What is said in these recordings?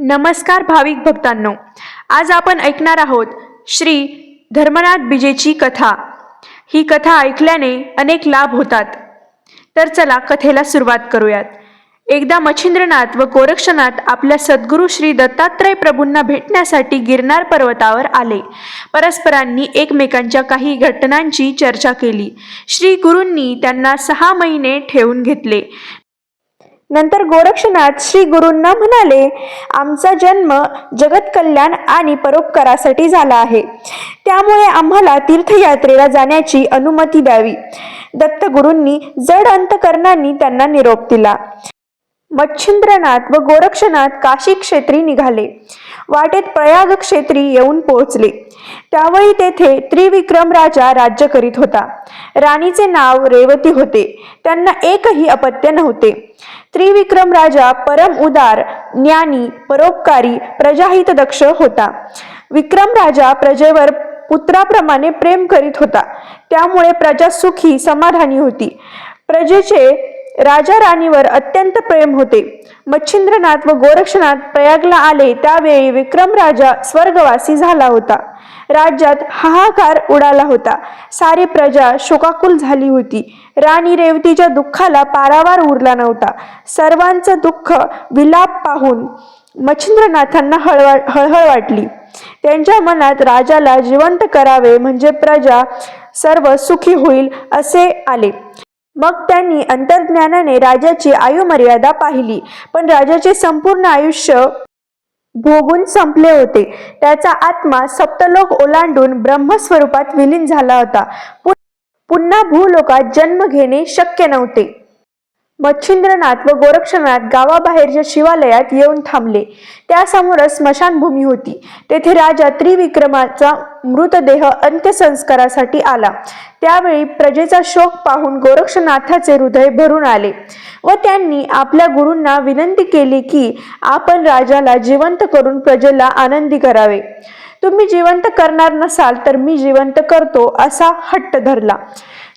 नमस्कार भाविक भक्तांनो. आज आपण ऐकणार आहोत श्री धर्मनाथ बिजेची कथा. ही कथा ऐकल्याने अनेक लाभ होतात. तर चला कथेला सुरुवात करूयात. एकदा मच्छिंद्रनाथ व गोरक्षनाथ आपल्या सद्गुरू श्री दत्तात्रय प्रभूंना भेटण्यासाठी गिरनार पर्वतावर आले. परस्परांनी एकमेकांच्या काही घटनांची चर्चा केली. श्री गुरूंनी त्यांना सहा महिने ठेवून घेतले. नंतर गोरक्षनाथ श्री गुरूंना म्हणाले आमचा जन्म जगत कल्याण आणि परोपकारासाठी झाला आहे. त्यामुळे आम्हाला तीर्थयात्रेला जाण्याची अनुमती द्यावी. दत्तगुरूंनी जड अंतकरणांनी त्यांना निरोप दिला. मच्छिंद्रनाथ व गोरक्षनाथ काशी क्षेत्री निघाले. वाटेत प्रयाग क्षेत्री येऊन पोहोचले. त्यावेळी तेथे त्रिविक्रम राजा राज्य करीत होता. राणीचे नाव रेवती होते. त्यांना एकही अपत्य नव्हते. त्रिविक्रम राजा परम उदार ज्ञानी परोपकारी प्रजाहित दक्ष होता. विक्रम राजा प्रजेवर पुत्राप्रमाणे प्रेम करीत होता. त्यामुळे प्रजा सुखी समाधानी होती. प्रजेचे राजा राणीवर अत्यंत प्रेम होते. मच्छिंद्रनाथ व गोरक्षनाथ प्रयागला आले त्यावेळी विक्रम राजा स्वर्गवासी झाला होता. राज्यात हाहाकार उडाला होता. सारी प्रजा शोकाकुल झाली होती. राणी रेवतीच्या दुःखाला पारावार उरला नव्हता. सर्वांचं दुःख विलाप पाहून मच्छिंद्रनाथांना हळवा हळहळ वाटली. त्यांच्या मनात राजाला जिवंत करावे म्हणजे प्रजा सर्व सुखी होईल असे आले. मग त्यांनी अंतर्ज्ञानाने राजाची आयुमर्यादा पाहिली. पण राजाचे संपूर्ण आयुष्य भोगून संपले होते. त्याचा आत्मा सप्तलोक ओलांडून ब्रह्मस्वरूपात विलीन झाला होता. पुन्हा भूलोकात जन्म घेणे शक्य नव्हते. मच्छिंद्रनाथ व गोरक्षनाथ गावाबाहेरच्या शिवालयात येऊन थांबले. त्यासमोरच स्मशानभूमी होती. तेथे राजा त्रिविक्रमाचा मृतदेह अंत्यसंस्कारासाठी आला. त्यावेळी प्रजेचा शोक पाहून गोरक्षनाथाचे हृदय भरून आले व त्यांनी आपल्या गुरूंना विनंती केली की आपण राजाला जिवंत करून प्रजेला आनंदी करावे. तुम्ही जिवंत करणार नसाल तर मी जिवंत करतो असा हट्ट धरला.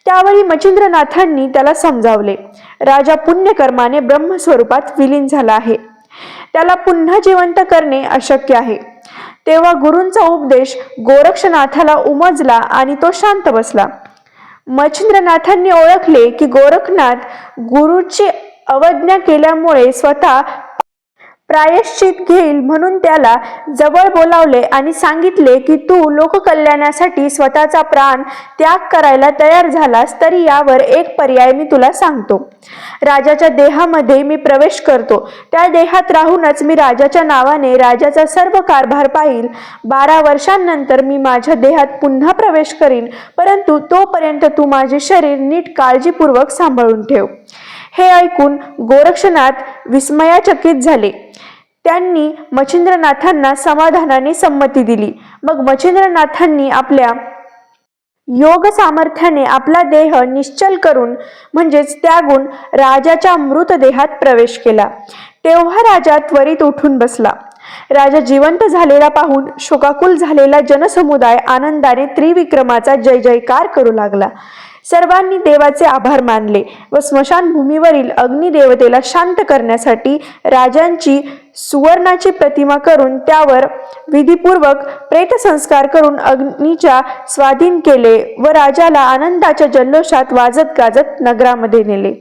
त्यावेळी मच्छिंद्रनाथांनी त्याला समजावले राजा पुण्यकर्माने ब्रह्मस्वरूपात विलीन झाला आहे. त्याला पुन्हा जिवंत करणे अशक्य आहे. तेव्हा गुरूंचा उपदेश गोरक्षनाथाला उमजला आणि तो शांत बसला. मच्छिंद्रनाथांनी ओळखले की गोरखनाथ गुरुची अवज्ञा केल्यामुळे स्वतः प्रायश्चित घेईल म्हणून त्याला जवळ बोलावले आणि सांगितले की तू लोककल्याणासाठी स्वतःचा प्राण त्याग करायला तयार झालास तरी यावर एक पर्याय मी तुला सांगतो. राजाच्या देहामध्ये मी प्रवेश करतो. त्या देहात राहूनच मी राजाच्या नावाने राजाचा सर्व कारभार पाहिल. बारा वर्षांनंतर मी माझ्या देहात पुन्हा प्रवेश करीन परंतु तोपर्यंत तू माझे शरीर नीट काळजीपूर्वक सांभाळून ठेव. हे ऐकून गोरक्षनाथ विस्मयाचकित झाले. त्यांनी मच्छिंद्रनाथांना समाधानाने संमती दिली. मग मच्छिंद्रनाथांनी आपल्या योग सामर्थ्याने आपला देह निश्चल करून म्हणजेच त्यागून राजाच्या मृतदेहात प्रवेश केला. तेव्हा राजा त्वरित उठून बसला. राजा जिवंत झालेला पाहून शोकाकुल झालेला जनसमुदाय आनंदाने त्रिविक्रमाचा जय जयकार करू लागला. सर्वांनी देवाचे आभार मानले व स्मशानभूमीवरील अग्निदेवतेला शांत करण्यासाठी राजांची सुवर्णाची प्रतिमा करून त्यावर विधीपूर्वक प्रेतसंस्कार करून अग्नीच्या स्वाधीन केले व राजाला आनंदाच्या जल्लोषात वाजत गाजत नगरामध्ये नेले.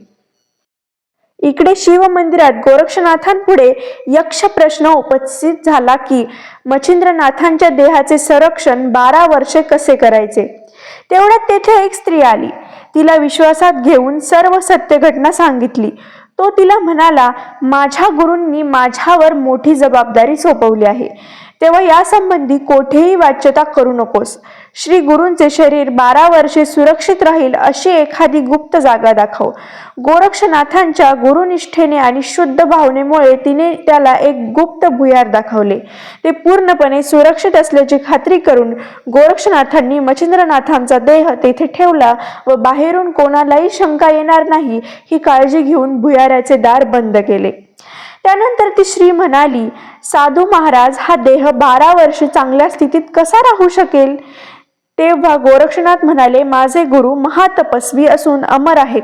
इकडे शिव मंदिरात गोरक्षनाथांपुढे यक्ष प्रश्न उपस्थित झाला की मच्छिंद्रनाथांच्या देहाचे संरक्षण बारा वर्षे कसे करायचे? तेवढ्यात तेथे एक स्त्री आली. तिला विश्वासात घेऊन सर्व सत्य घटना सांगितली. तो तिला म्हणाला माझ्या गुरूंनी माझ्यावर मोठी जबाबदारी सोपवली आहे. तेव्हा यासंबंधी कोठेही वाच्यता करू नकोस. श्री गुरूंचे शरीर बारा वर्षे सुरक्षित राहील अशी एखादी गुप्त जागा दाखव. गोरक्षनाथांच्या गुरुनिष्ठेने आणि शुद्ध भावनेमुळे तिने त्याला एक गुप्त भुयार दाखवले. ते पूर्णपणे सुरक्षित असल्याची खात्री करून गोरक्षनाथांनी मच्छिंद्रनाथांचा देह तेथे ठेवला व बाहेरून कोणालाही शंका येणार नाही ही काळजी घेऊन भुयाराचे दार बंद केले. त्यानंतर ती श्री म्हणाली साधू महाराज हा देह बारा वर्ष चांगल्या स्थितीत कसा राहू शकेल? तेव्हा गोरक्षनाथ म्हणाले माझे गुरु महातपस्वी असून अमर आहेत.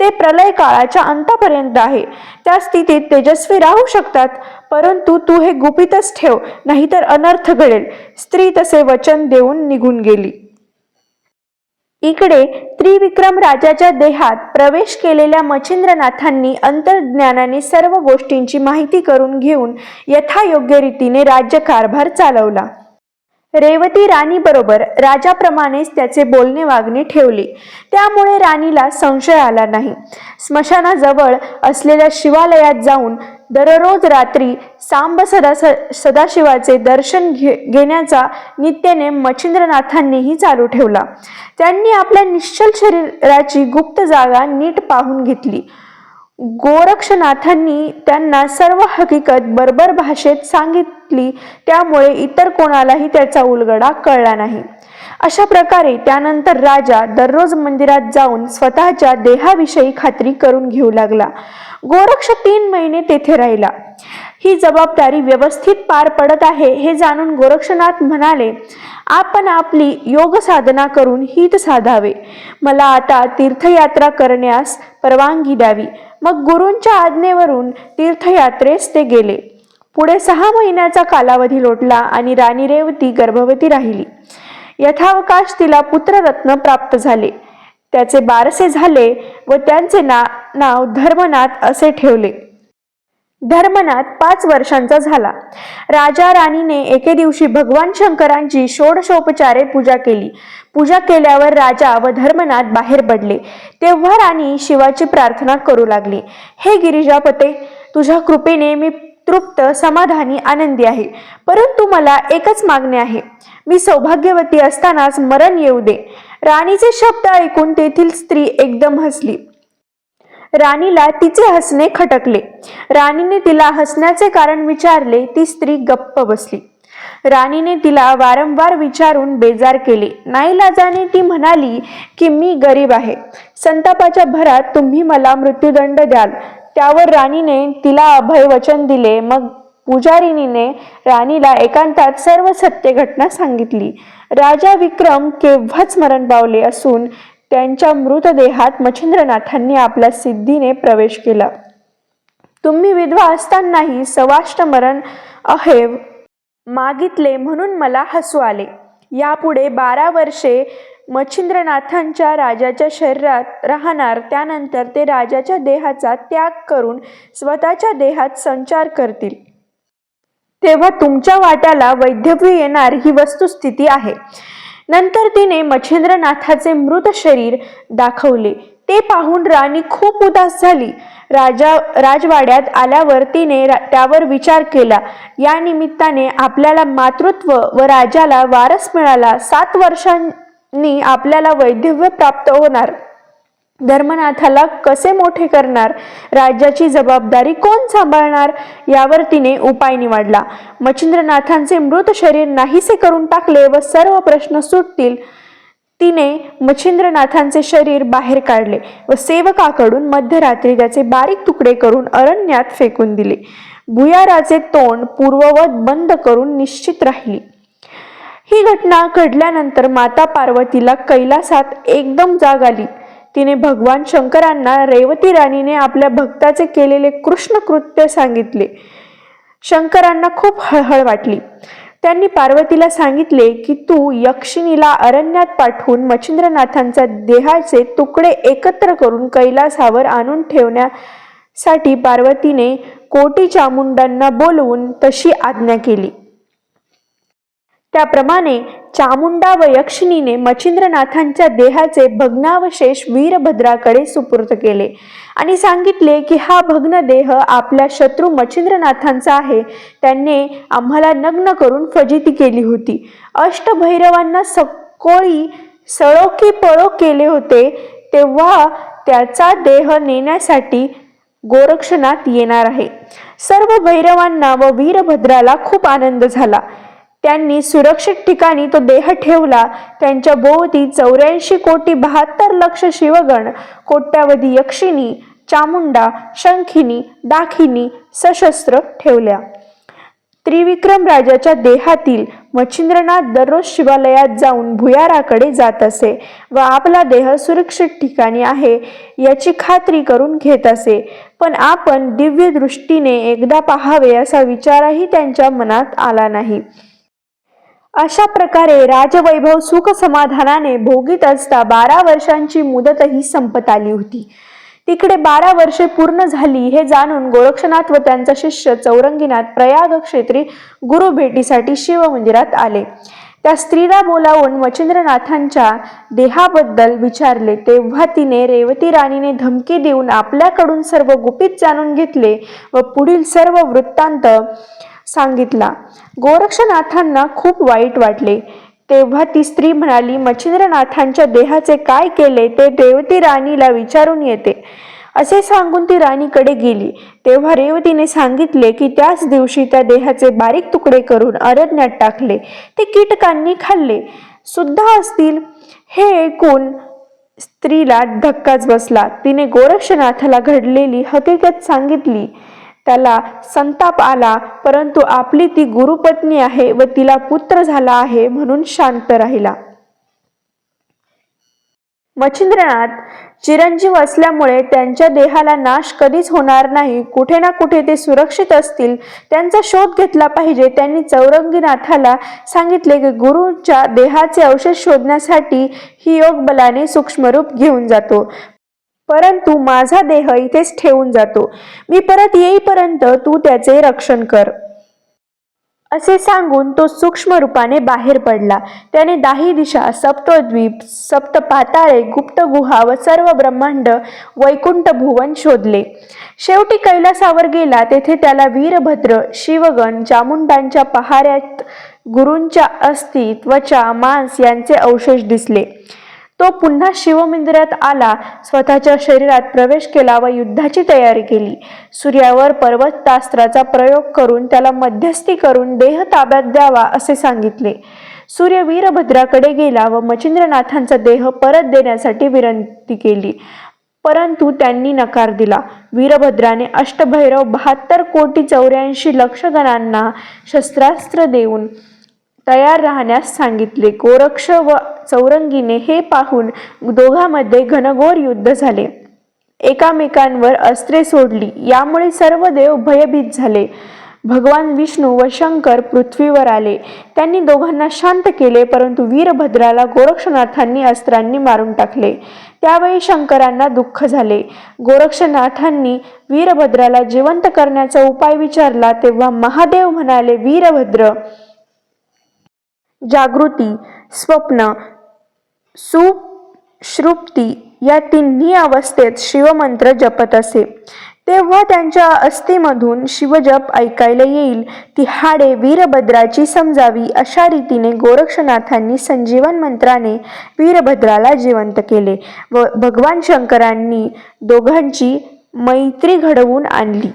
ते प्रलय काळाच्या अंतापर्यंत आहे. त्या स्थितीत तेजस्वी राहू शकतात. परंतु तू हे गुपितच ठेव नाहीतर अनर्थ घडेल. स्त्री तसे वचन देऊन निघून गेली. इकडे त्रिविक्रम राजाच्या देहात प्रवेश केलेल्या मच्छिंद्रनाथांनी अंतर्ज्ञानाने सर्व गोष्टींची माहिती करून घेऊन यथायोग्य रीतीने राज्यकारभार चालवला. रेवती राणी बरोबर राजाप्रमाणेच त्याचे बोलणे वागणे ठेवले. त्यामुळे राणीला संशय आला नाही. स्मशानाजवळ असलेल्या शिवालयात जाऊन दररोज रात्री सांब सदा सदाशिवाचे दर्शन घे घेण्याचा नित्याने मच्छिंद्रनाथांनीही चालू ठेवला. त्यांनी आपल्या निश्चल शरीराची गुप्त जागा नीट पाहून घेतली. गोरक्षनाथांनी त्यांना सर्व हकीकत बरोबर भाषेत सांगितली त्यामुळे इतर कोणालाही त्याचा उलगडा कळला नाही. अशा प्रकारे त्यानंतर राजा दररोज मंदिरात जाऊन स्वतःच्या देहाविषयी खात्री करून घेऊ लागला. गोरक्ष तीन महिने तेथे राहिला. ही जबाबदारी व्यवस्थित पार पडत आहे हे जाणून गोरक्षनाथ म्हणाले आपण आपली योग साधना करून हित साधावे. मला आता तीर्थयात्रा करण्यास परवानगी द्यावी. मग गुरूंच्या आज्ञेवरून तीर्थयात्रेस ते गेले. पुढे सहा महिन्याचा कालावधी लोटला आणि राणी रेवती गर्भवती राहिली. यथावकाश तिला पुत्ररत्न प्राप्त झाले. त्याचे बारसे झाले व त्यांचे ना नाव धर्मनाथ असे ठेवले. धर्मनाथ पाच वर्षांचा झाला. राजा राणीने एके दिवशी भगवान शंकरांची षोडशोपचारे पूजा केली. पूजा केल्यावर राजा व धर्मनाथ बाहेर पडले. तेव्हा राणी शिवाची प्रार्थना करू लागली. हे गिरिजापते तुझ्या कृपेने मी तृप्त समाधानी आनंदी आहे. परंतु मला एकच मागणे आहे. मी सौभाग्यवती असतानाच मरण येऊ दे. राणीचे शब्द ऐकून तेथील स्त्री एकदम हसली. राणीला तिचे हसणे खटकले. राणीने तिला हसण्याचे कारण विचारले ती स्त्री गप्प बसली. राणीने तिला वारंवार विचारून बेजार केले. नाईलाजाने ती म्हणाली की मी गरीब आहे. संतापाच्या भरात तुम्ही मला मृत्यूदंड द्याल. त्यावर राणीने तिला अभय वचन दिले. मग पुजारिणीने राणीला एकांतात सर्व सत्य घटना सांगितली. राजा विक्रम केव्हाच मरण पावले असून त्यांच्या मृतदेहात मच्छिंद्रनाथांनी आपल्या सिद्धीने प्रवेश केला. तुम्ही विधवा असतानाही सवाष्ट मरण अहेव मागितले म्हणून मला हसू आले. यापुढे बारा वर्षे मच्छिंद्रनाथांच्या राजाच्या शरीरात राहणार त्यानंतर ते राजाच्या देहाचा त्याग करून स्वतःच्या देहात संचार करतील. तेव्हा तुमच्या वाट्याला वैधव्य येणार ही वस्तुस्थिती आहे. नंतर तिने मच्छिंद्रनाथाचे मृत शरीर दाखवले. ते पाहून राणी खूप उदास झाली. राजा राजवाड्यात आल्यावर तिने त्यावर विचार केला. या निमित्ताने आपल्याला मातृत्व व राजाला वारस मिळाला. सात वर्षां नी आपल्याला वैधव्य प्राप्त होणार. धर्मनाथाला कसे मोठे करणार? राज्याची जबाबदारी कोण सांभाळणार? यावर तिने उपाय निवडला. मच्छिंद्रनाथांचे मृत शरीर नाहीसे करून टाकले व सर्व प्रश्न सुटतील. तिने मच्छिंद्रनाथांचे शरीर बाहेर काढले व सेवकाकडून मध्यरात्री त्याचे बारीक तुकडे करून अरण्यात फेकून दिले. भुयाराचे तोंड पूर्ववत बंद करून निश्चित राहिली. ही घटना घडल्यानंतर माता पार्वतीला कैलासात एकदम जाग आली. तिने भगवान शंकरांना रेवती राणीने आपल्या भक्ताचे केलेले कृष्ण कृत्य सांगितले. शंकरांना खूप हळहळ वाटली. त्यांनी पार्वतीला सांगितले की तू यक्षिणीला अरण्यात पाठवून मच्छिंद्रनाथांचा देहाचे तुकडे एकत्र करून कैलासावर आणून ठेवण्यासाठी पार्वतीने कोटी चामुंडांना बोलवून तशी आज्ञा केली. त्याप्रमाणे चामुंडा व यक्षिणीने मच्छिंद्रनाथांच्या देहाचे भग्नावशेष वीरभद्राकडे सुपूर्त केले आणि सांगितले की हा भग्न देह आपल्या शत्रू मच्छिंद्रनाथांचा आहे. त्यांनी आम्हाला नग्न करून फजिती केली होती. अष्टभैरवांना सकोळी सळोकी पळो केले होते तेव्हा त्याचा देह नेण्यासाठी गोरक्षणात येणार आहे. सर्व भैरवांना व वीरभद्राला खूप आनंद झाला. त्यांनी सुरक्षित ठिकाणी तो देह ठेवला. त्यांच्या भोवती चौऱ्याऐंशी कोटी बहात्तर लक्ष शिवगण कोट्यावधी यक्षिणी चामुंडा शंखिनी दाखिनी सशस्त्र ठेवल्या. त्रिविक्रम राजाच्या देहातील मच्छिंद्रनाथ दररोज शिवालयात जाऊन भुयाराकडे जात असे व आपला देह सुरक्षित ठिकाणी आहे याची खात्री करून घेत असे. पण आपण दिव्य दृष्टीने एकदा पाहावे असा विचारही त्यांच्या मनात आला नाही. अशा प्रकारे राजवैभव सुख समाधानाने भोगीत असता बारा वर्षांची मुदतही संपत आली होती. तिकडे बारा वर्षे पूर्ण झाली हे जाणून गोरक्षनाथ व त्यांचा शिष्य चौरंगीनाथ प्रयाग क्षेत्री गुरु भेटीसाठी शिव मंदिरात आले. त्या स्त्रीला बोलावून मच्छिंद्रनाथांच्या देहाबद्दल विचारले. तेव्हा तिने रेवती राणीने धमकी देऊन आपल्याकडून सर्व गुपित जाणून घेतले व पुढील सर्व वृत्तांत सांगितला. गोरक्षनाथांना खूप वाईट वाटले. तेव्हा ती स्त्री म्हणाली मच्छिंद्रनाथांच्या देहाचे काय केले ते रेवती राणीला विचारून येते. असे सांगून ती राणीकडे गेली. तेव्हा रेवतीने सांगितले की त्याच दिवशी त्या देहाचे बारीक तुकडे करून अरण्यात टाकले. ते कीटकांनी खाल्ले. सुद्धा असतील हे ऐकून स्त्रीला धक्काच बसला. तिने गोरक्षनाथाला घडलेली हकीकत सांगितली. त्याला संताप आला परंतु आपली ती गुरुपत्नी आहे व तिला पुत्र झाला आहे म्हणून शांत राहिला. मच्छिंद्रनाथ चिरंजीव असल्यामुळे त्यांच्या देहाला नाश कधीच होणार नाही. कुठे ना कुठे ते सुरक्षित असतील. त्यांचा शोध घेतला पाहिजे. त्यांनी चौरंगीनाथाला सांगितले की गुरुच्या देहाचे अवशेष शोधण्यासाठी ही योग बलाने सूक्ष्मरूप घेऊन जातो. परंतु माझा देह इथेच ठेवून जातो. मी परत येईपर्यंत तू त्याचे रक्षण कर. असे सांगून तो सूक्ष्म रूपाने बाहेर पडला. त्याने दाही दिशा सप्तद्वीप सप्त पाताळे गुप्त गुहा व सर्व ब्रह्मांड वैकुंठ भुवन शोधले. शेवटी कैलासावर गेला. तेथे त्याला वीरभद्र शिवगण चामुंडांच्या पहाऱ्यात गुरूंच्या अस्थि त्वचा मांस यांचे अवशेष दिसले. तो पुन्हा शिवमंदिरात आला स्वतःच्या शरीरात प्रवेश केला व युद्धाची तयारी केली. सूर्यावर पर्वतास्त्राचा प्रयोग करून त्याला मध्यस्थी करून देह ताब्यात द्यावा असे सांगितले. सूर्य वीरभद्राकडे गेला व मच्छिंद्रनाथांचा देह परत देण्यासाठी विनंती केली. परंतु त्यांनी नकार दिला. वीरभद्राने अष्टभैरव बहात्तर कोटी चौऱ्याऐंशी लक्षगणांना शस्त्रास्त्र देऊन तयार राहण्यास सांगितले. गोरक्ष व चौरंगीने हे पाहून दोघांमध्ये घनघोर युद्ध झाले. एकामेकांवर अस्त्रे सोडली. यामुळे सर्व देव भयभीत झाले. भगवान विष्णू व शंकर पृथ्वीवर आले. त्यांनी दोघांना शांत केले परंतु वीरभद्राला गोरक्षनाथांनी अस्त्रांनी मारून टाकले. त्यावेळी शंकरांना दुःख झाले. गोरक्षनाथांनी वीरभद्राला जिवंत करण्याचा उपाय विचारला तेव्हा महादेव म्हणाले वीरभद्र जागृती स्वप्न सुश्रुप्ती या तिन्ही अवस्थेत शिवमंत्र जपत असे. तेव्हा त्यांच्या अस्थीमधून शिवजप ऐकायला येईल. ती हाडे वीरभद्राची समजावी अशा रीतीने गोरक्षनाथांनी संजीवन मंत्राने वीरभद्राला जिवंत केले व भगवान शंकरांनी दोघांची मैत्री घडवून आणली.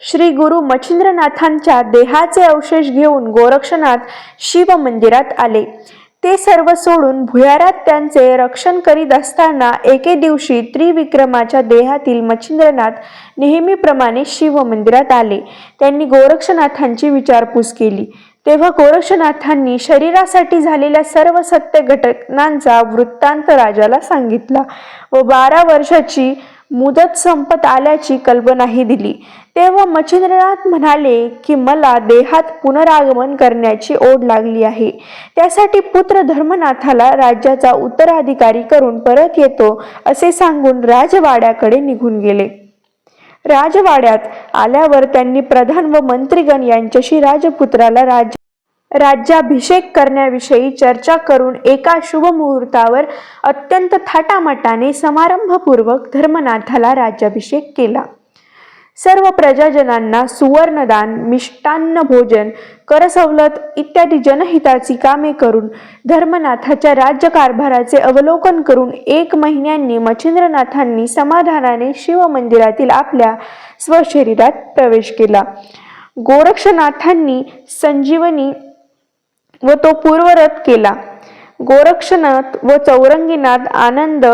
श्री गुरु मच्छिंद्रनाथांच्या देहाचे अवशेष घेऊन गोरक्षनाथ शिव मंदिरात आले. ते सर्व सोडून भुयारात त्यांचे रक्षण करीत असताना एके दिवशी त्रिविक्रमाच्या देहातील मच्छिंद्रनाथ नेहमीप्रमाणे शिव मंदिरात आले. त्यांनी गोरक्षनाथांची विचारपूस केली. तेव्हा गोरक्षनाथांनी शरीरासाठी झालेल्या सर्व सत्य घटनांचा वृत्तांत राजाला सांगितला व बारा वर्षाची मुदत संपत आल्याची कल्पनाही दिली. तेव्हा मच्छिंद्रनाथ म्हणाले की मला देहात पुनरागमन करण्याची ओढ लागली आहे. त्यासाठी पुत्र धर्मनाथाला राज्याचा उत्तराधिकारी करून परत येतो असे सांगून राजवाड्याकडे निघून गेले. राजवाड्यात आल्यावर त्यांनी प्रधान व मंत्रीगण यांच्याशी राजपुत्राला राज्य राज्याभिषेक करण्याविषयी चर्चा करून एका शुभ मुहूर्तावर अत्यंत थाटामाटाने समारंभपूर्वक धर्मनाथाला राज्याभिषेक केला. सर्व प्रजाजनांना सुवर्णदान मिष्टान्न भोजन करसवलत इत्यादी जनहिताची कामे करून धर्मनाथाच्या राज्यकारभाराचे अवलोकन करून एक महिन्यांनी मच्छिंद्रनाथांनी समाधानाने शिवमंदिरातील आपल्या स्वशरीरात प्रवेश केला. गोरक्षनाथांनी संजीवनी व तो पूर्वरत केला. गोरक्षनाथ व चौरंगीनाथ आनंद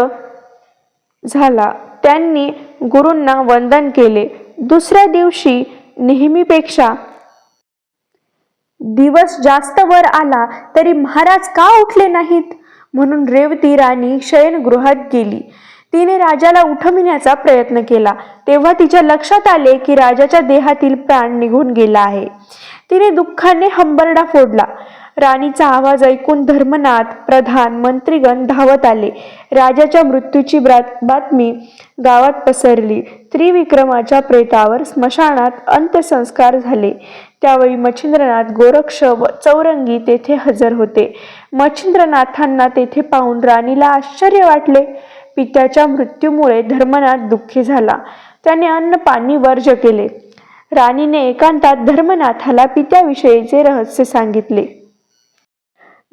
झाला. त्यांनी गुरूंना वंदन केले. दुसऱ्या दिवशी नेहमीपेक्षा दिवस जास्त वर आला तरी महाराज का उठले नाहीत? म्हणून रेवती राणी शयनगृहात गेली. तिने राजाला उठविण्याचा प्रयत्न केला. तेव्हा तिच्या लक्षात आले की राजाच्या देहातील प्राण निघून गेला आहे. तिने दुःखाने हंबरडा फोडला. राणीचा आवाज ऐकून धर्मनाथ प्रधान मंत्रीगण धावत आले. राजाच्या मृत्यूची बातमी गावात पसरली. त्रिविक्रमाच्या प्रेतावर स्मशानात अंत्यसंस्कार झाले. त्यावेळी मच्छिंद्रनाथ गोरक्ष व चौरंगी तेथे हजर होते. मच्छिंद्रनाथांना तेथे पाहून राणीला आश्चर्य वाटले. पित्याच्या मृत्यूमुळे धर्मनाथ दुःखी झाला. त्याने अन्न पाणी वर्ज केले. राणीने एकांतात धर्मनाथाला पित्याविषयीचे रहस्य सांगितले.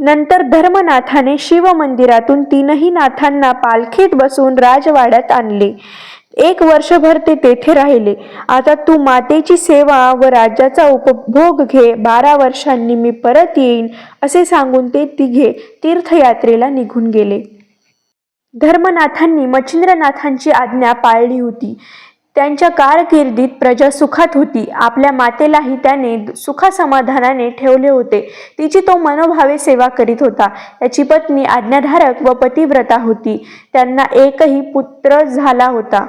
नंतर धर्मनाथाने शिव मंदिरातून तीनही नाथांना पालखीत बसून राजवाड्यात आणले. एक वर्षभर ते तेथे राहिले. आता तू मातेची सेवा व राज्याचा उपभोग घे. बारा वर्षांनी मी परत येईन असे सांगून ते तिघे तीर्थयात्रेला निघून गेले. धर्मनाथांनी मच्छिंद्रनाथांची आज्ञा पाळली होती. त्यांच्या कारकिर्दीत प्रजा सुखात होती. आपल्या मातेलाही त्याने सुखासमाधानाने ठेवले होते. तिची तो मनोभावे सेवा करीत होता. त्याची पत्नी आज्ञाधारक व पतिव्रता होती. त्यांना एकही पुत्र झाला होता.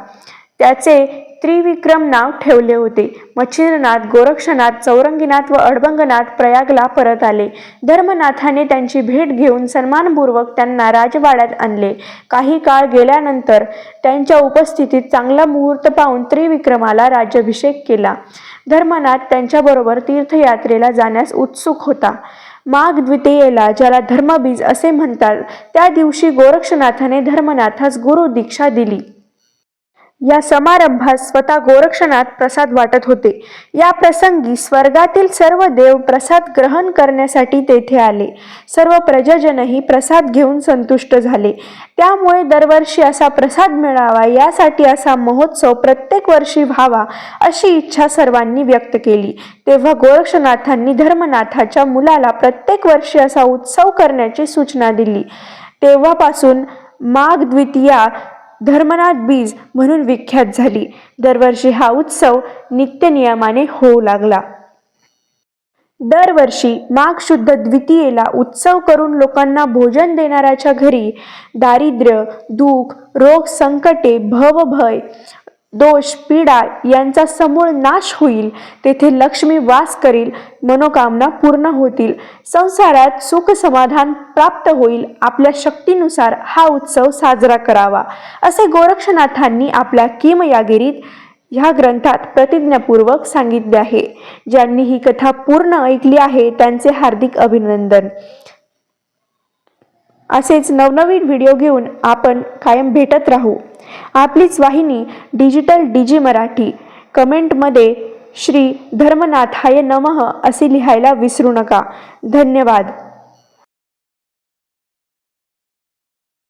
त्याचे त्रिविक्रम नाव ठेवले होते. मच्छिंद्रनाथ गोरक्षनाथ चौरंगीनाथ व अडबंगनाथ प्रयागला परत आले. धर्मनाथाने त्यांची भेट घेऊन सन्मानपूर्वक त्यांना राजवाड्यात आणले. काही काळ गेल्यानंतर त्यांच्या उपस्थितीत चांगला मुहूर्त पाहून त्रिविक्रमाला राज्याभिषेक केला. धर्मनाथ त्यांच्याबरोबर तीर्थयात्रेला जाण्यास उत्सुक होता. माघ द्वितीयेला ज्याला धर्मबीज असे म्हणतात त्या दिवशी गोरक्षनाथाने धर्मनाथास गुरु दीक्षा दिली. या समारंभात स्वतः गोरक्षनाथ प्रसाद वाटत होते. या प्रसंगी स्वर्गातील सर्व देव प्रसाद ग्रहण करण्यासाठी तेथे आले. सर्व प्रजाजनही प्रसाद घेऊन संतुष्ट झाले. त्यामुळे दरवर्षी असा प्रसाद मिळावा यासाठी असा महोत्सव प्रत्येक वर्षी व्हावा अशी इच्छा सर्वांनी व्यक्त केली. तेव्हा गोरक्षनाथांनी धर्मनाथाच्या मुलाला प्रत्येक वर्षी असा उत्सव करण्याची सूचना दिली. तेव्हापासून माघ द्वितीया धर्मनाथ बीज म्हणून विख्यात झाली. दरवर्षी हा उत्सव नित्यनियमाने होऊ लागला. दरवर्षी माघ शुद्ध द्वितीयेला उत्सव करून लोकांना भोजन देणाऱ्याच्या घरी दारिद्र्य दुःख रोग संकटे भवभय दोष पीडा यांचा समूळ नाश होईल. तेथे लक्ष्मी वास करील. मनोकामना पूर्ण होतील. संसारात सुख समाधान प्राप्त होईल. आपल्या शक्तीनुसार हा उत्सव साजरा करावा. असे गोरक्षनाथांनी आपल्या किमयागिरीत ह्या ग्रंथात प्रतिज्ञापूर्वक सांगितले आहे. ज्यांनी ही कथा पूर्ण ऐकली आहे त्यांचे हार्दिक अभिनंदन. असेच नवनवीन व्हिडिओ घेऊन आपण कायम भेटत राहू. आपलीच वाहिनी डिजिटल डीजी मराठी. कमेंटमध्ये श्री धर्मनाथाय नमः असे लिहायला विसरू नका. धन्यवाद.